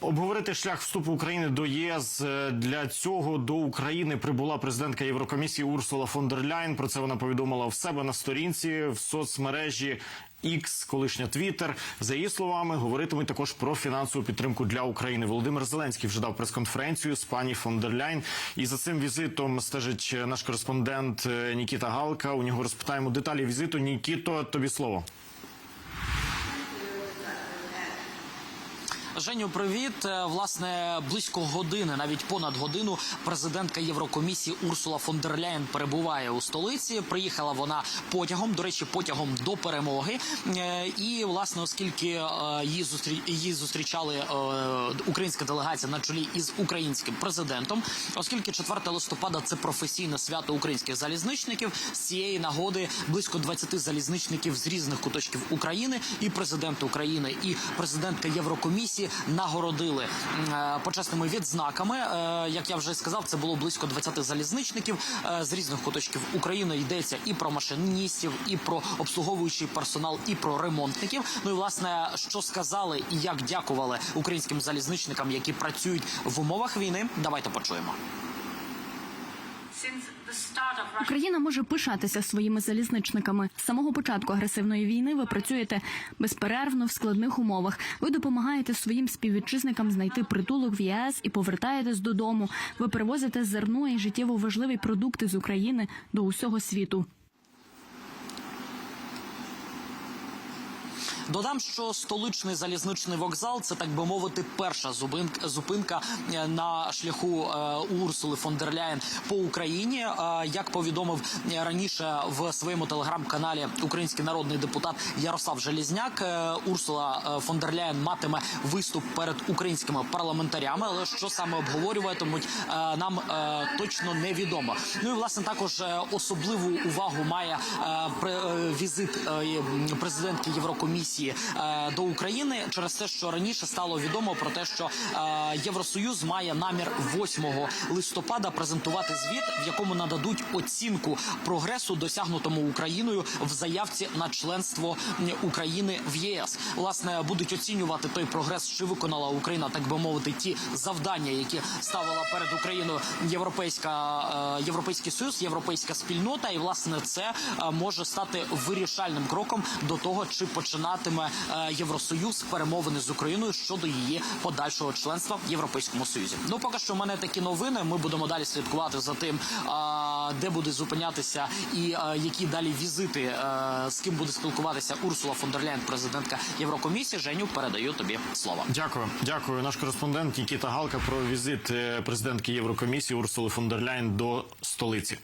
Обговорити шлях вступу України до ЄС Е, для цього до України прибула президентка Єврокомісії Урсула фон дер Ляйн. Про це вона повідомила в себе на сторінці в соцмережі. X, колишня Твіттер. за її словами, говоритимуть також про фінансову підтримку для України. Володимир Зеленський вже дав прес-конференцію з пані фон дер Ляйн. І за цим візитом стежить наш кореспондент е, Нікіта Галка. У нього розпитаємо деталі візиту. Нікіто, тобі слово. Женю, привіт. Е, Власне, близько години, навіть понад годину, президентка Єврокомісії Урсула фон дер Ляєн перебуває у столиці. Приїхала вона потягом, до речі, потягом до перемоги. Е, І власне, оскільки е, її зустрі... зустрічали українська делегація на чолі із українським президентом, оскільки 4 листопада це професійне свято українських залізничників. З цієї нагоди близько 20 залізничників з різних куточків України і президент України, і президентка Єврокомісії нагородили е, почесними відзнаками. Е, Як я вже сказав, це було близько 20 залізничників е, з різних куточків України. Йдеться і про машиністів, і про обслуговуючий персонал, і про ремонтників. Ну і власне, що сказали і як дякували українським залізничникам, які працюють в умовах війни. Давайте почуємо. Україна може пишатися своїми залізничниками. З самого початку агресивної війни ви працюєте безперервно в складних умовах. Ви допомагаєте своїм співвітчизникам знайти притулок в ЄС і повертаєтесь додому. Ви перевозите зерно і життєво важливі продукти з України до усього світу. Додам, що столичний залізничний вокзал це так би мовити перша зупинка, е, на шляху е, Урсули фон дер Ляєн по Україні. Е, Як повідомив раніше в своєму телеграм-каналі український народний депутат Ярослав Желізняк, Урсула фон дер Ляєн матиме виступ перед українськими парламентарями. Але що саме обговорюватимуть, нам точно невідомо. Ну і власне також особливу увагу має візит президентки Єврокомісії е, до України через те, що раніше стало відомо про те, що е, Євросоюз має намір 8 листопада презентувати звіт, в якому нададуть оцінку прогресу, досягнутому Україною в заявці на членство України в ЄС. Власне будуть оцінювати той прогрес, що виконала Україна, так би мовити, ті завдання, які ставила перед Україною європейська е, європейський союз, європейська спільнота, і власне це може стати вирішальним кроком до того, чи починатиме е, Євросоюз перемовини з Україною щодо її подальшого членства в Європейському Союзі. Ну поки що в мене такі новини. Ми будемо далі слідкувати за тим, е, де буде зупинятися і е, які далі візити, з ким буде спілкуватися Урсула фон дер Ляєн, президентка Єврокомісії. Женю передаю тобі слово. Дякую, дякую. Наш кореспондент Нікіта Галка про візит президентки Єврокомісії Урсули фон дер Ляйн до столиці.